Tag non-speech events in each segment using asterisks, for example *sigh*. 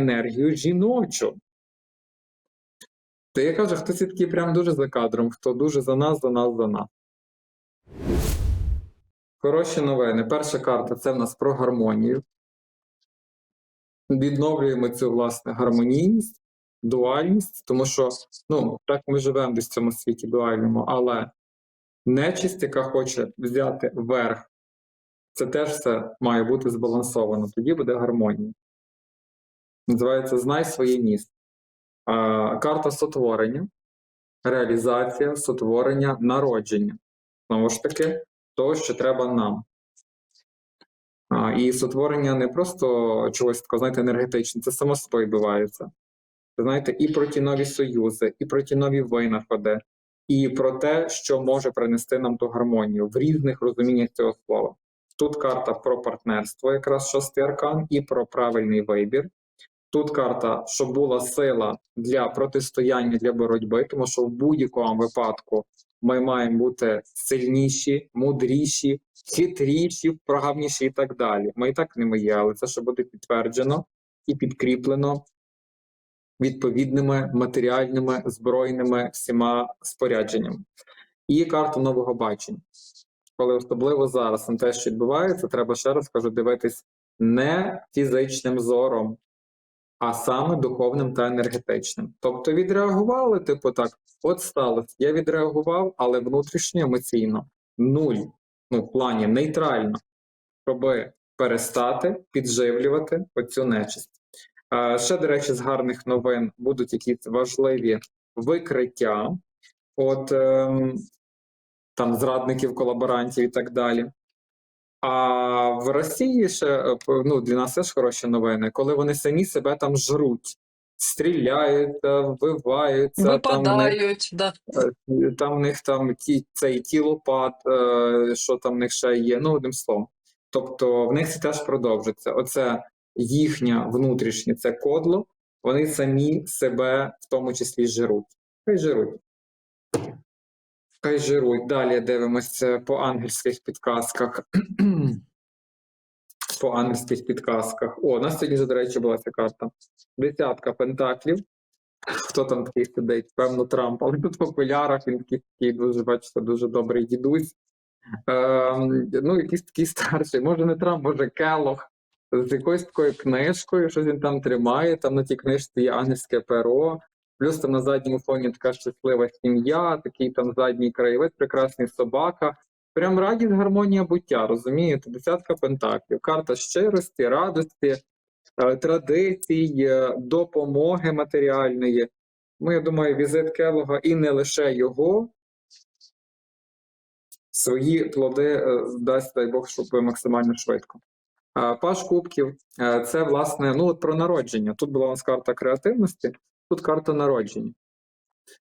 енергію жіночу. Та я кажу, хтось такий прям дуже за кадром, хто дуже за нас, за нас, за нас. Хороші новини. Перша карта це в нас про гармонію. Відновлюємо цю власне гармонійність, дуальність, тому що ну, так ми живемо десь в цьому світі дуальному, але нечисть, яка хоче взяти верх, це теж все має бути збалансовано. Тоді буде гармонія. Називається Знай своє місце. Карта сотворення, реалізація, сотворення, народження. Знову ж таки, того, що треба нам. А, І сотворення не просто чогось такого, знаєте, енергетичне, це само собою відбувається. Знаєте, і про ті нові союзи, і про ті нові винаходи, і про те, що може принести нам ту гармонію в різних розуміннях цього слова. Тут карта про партнерство, якраз шостий аркан, і про правильний вибір. Тут карта, щоб була сила для протистояння для боротьби, тому що в будь-якому випадку ми маємо бути сильніші, мудріші, хитріші, вправніші і так далі. Ми і так ними є, але це ще буде підтверджено і підкріплено відповідними матеріальними збройними всіма спорядженнями. І карта нового бачення. Коли особливо зараз на те, що відбувається, треба ще раз кажу, дивитись не фізичним зором, а саме духовним та енергетичним. Тобто відреагували, типу так, от сталося. Я відреагував, але внутрішньо емоційно нуль. Ну, в плані нейтрально, щоб перестати підживлювати оцю нечисть. А, ще, до речі, з гарних новин будуть якісь важливі викриття. От ем, там зрадників, колаборантів і так далі. А в Росії ще е, ну, для нас теж хороші новини, коли вони самі себе там жруть, стріляються, вбиваються, там в них, Випадають, да. е, там в них там ті, цей тілопад, е, що там в них ще є, ну одним словом. Тобто в них це теж продовжиться. Оце їхнє внутрішнє це кодло, вони самі себе в тому числі жируть. Хай жируть. Хай жирують. Далі дивимося по ангельських підказках. *clears throat* по ангельських підказках. О, у нас сьогодні, вже, до речі, була ця карта. Десятка пентаклів. Хто там такий сидить? Певно, Трамп, але тут в окулярах він такий, дуже, бачите, дуже добрий дідусь. Ем, ну, якийсь такий старший, може не Трамп, може Келох. З якоюсь такою книжкою, щось він там тримає, там на тій книжці є ангельське перо, плюс там на задньому фоні така щаслива сім'я, такий там задній краєвид, прекрасний собака. Прям радість, гармонія буття, розумієте? Десятка пентаклів, карта щирості, радості, е, традицій, е, допомоги матеріальної. Ну, я думаю, візит Келога і не лише його. Свої плоди е, дасть, дай Бог, щоб максимально швидко. Паш Кубків це власне ну от про народження. Тут була у нас карта креативності, тут карта народження.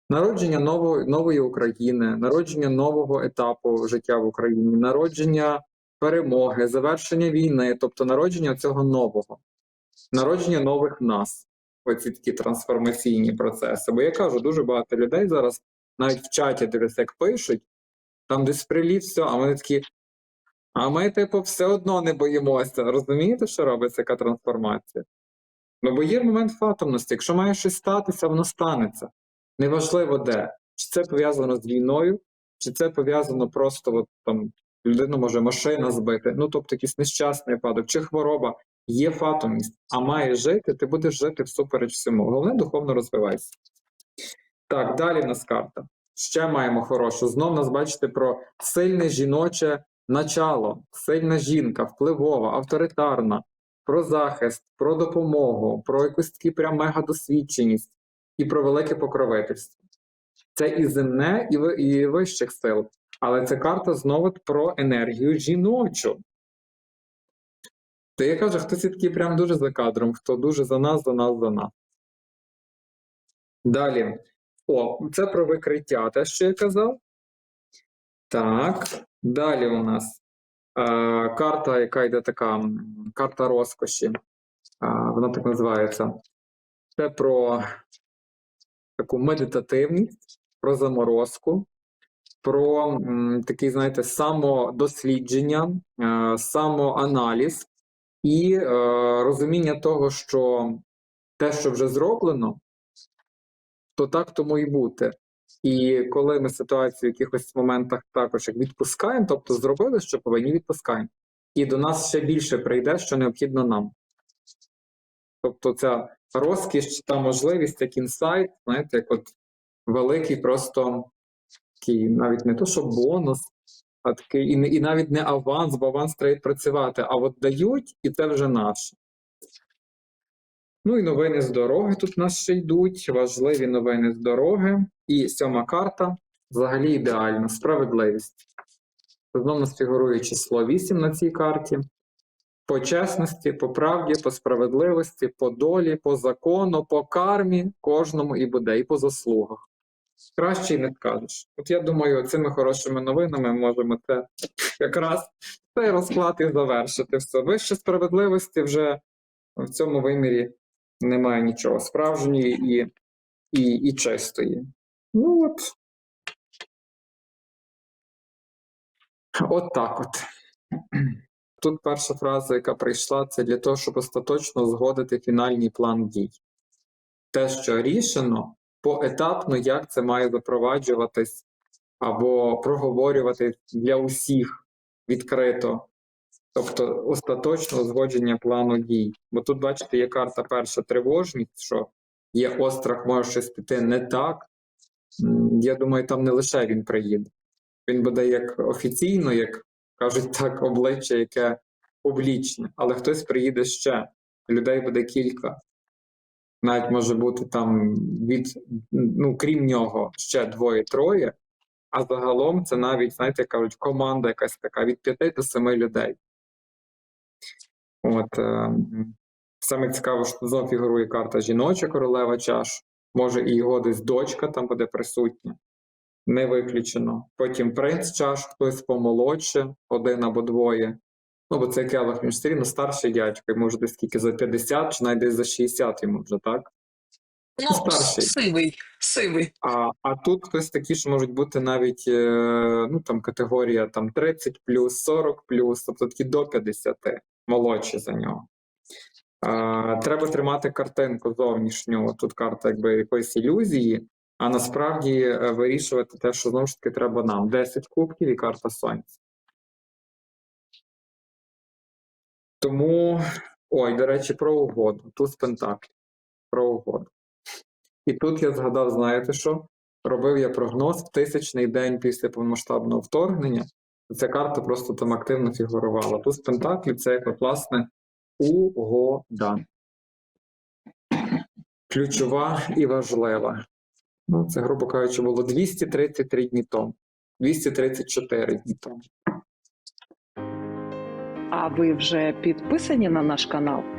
Народження нової, нової України, народження нового етапу життя в Україні, народження перемоги, завершення війни, тобто народження цього нового, народження нових нас. Оці такі трансформаційні процеси. Бо я кажу, дуже багато людей зараз навіть в чаті дивляться, як пишуть, там десь приліт, все, а вони такі. А ми, типу, все одно не боїмося. Розумієте, що робиться яка трансформація? Ну, бо є момент фатомності. Якщо має щось статися, воно станеться. Неважливо де. Чи це пов'язано з війною, чи це пов'язано просто от, там, людину може машина збити, ну тобто якийсь нещасний випадок, чи хвороба. Є фатомність, а має жити, ти будеш жити всупереч всьому. Головне духовно розвивайся. Так, далі в нас карта. Ще маємо хорошу. Знов нас бачите про сильне жіноче начало, сильна жінка, впливова, авторитарна, про захист, про допомогу, про якусь таку прям мегадосвідченість і про велике покровительство. Це і земне, і, вищих сил. Але це карта знову про енергію жіночу. То я кажу, хтось такий прям дуже за кадром, хто дуже за нас, за нас, за нас. Далі. О, це про викриття, те, що я казав. Так. Далі у нас карта, яка йде така карта розкоші. Е, вона так називається. Це про таку медитативність, про заморозку, про такий, знаєте, самодослідження, е, самоаналіз і е, розуміння того, що те, що вже зроблено, то так тому і бути. І коли ми ситуацію в якихось моментах також відпускаємо, тобто зробили, що повинні відпускаємо. І до нас ще більше прийде, що необхідно нам. Тобто ця розкіш та можливість, як інсайт, знаєте, як от великий просто такий, навіть не то, що бонус, а такий, і, і навіть не аванс, бо аванс треба відпрацювати, а от дають, і це вже наше. Ну і новини з дороги тут у нас ще йдуть. Важливі новини з дороги. І сьома карта взагалі ідеальна. Справедливість. Знову нас фігурує число 8 на цій карті. По чесності, по правді, по справедливості, по долі, по закону, по кармі кожному і буде, і по заслугах. Краще й не скажеш. От я думаю, цими хорошими новинами можемо це якраз цей розклад і завершити. Все. Вище справедливості вже в цьому вимірі немає нічого справжньої і, і, і чистої. Ну от. От так от. Тут перша фраза, яка прийшла, це для того, щоб остаточно згодити фінальний план дій. Те, що рішено, поетапно, як це має запроваджуватись або проговорюватись для усіх відкрито. Тобто остаточне узгодження плану дій. Бо тут, бачите, є карта перша тривожність, що є острах, може щось піти не так. Я думаю, там не лише він приїде. Він буде як офіційно, як кажуть так, обличчя, яке публічне, але хтось приїде ще. Людей буде кілька. Навіть може бути там від, ну, крім нього, ще двоє-троє. А загалом це навіть, знаєте, кажуть, команда якась така від п'яти до семи людей. От е, саме цікаво, що тут фігурує карта жіноча королева чаш. Може, і його десь дочка там буде присутня. Не виключено. Потім принц чаш, хтось помолодше, один або двоє. Ну, бо це келих він ж все рівно старший дядько, йому вже десь скільки за 50, чи навіть десь за 60 йому вже, так? Ну, Старший. сивий, сивий. А, а тут хтось такі, що можуть бути навіть е, ну, там, категорія там, 30 40 тобто такі до 50, молодші за нього. Треба тримати картинку зовнішню. Тут карта якби якоїсь ілюзії, а насправді е, вирішувати те, що знову ж таки треба нам. 10 кубків і карта сонця. Тому, ой, до речі, про угоду. Тут Пентаклі. Про угоду. І тут я згадав, знаєте що? Робив я прогноз в тисячний день після повномасштабного вторгнення. Ця карта просто там активно фігурувала. Тут Пентаклі це як, власне, угода. Ключова і важлива. Ну, це, грубо кажучи, було 233 дні тому. 234 дні тому. А ви вже підписані на наш канал?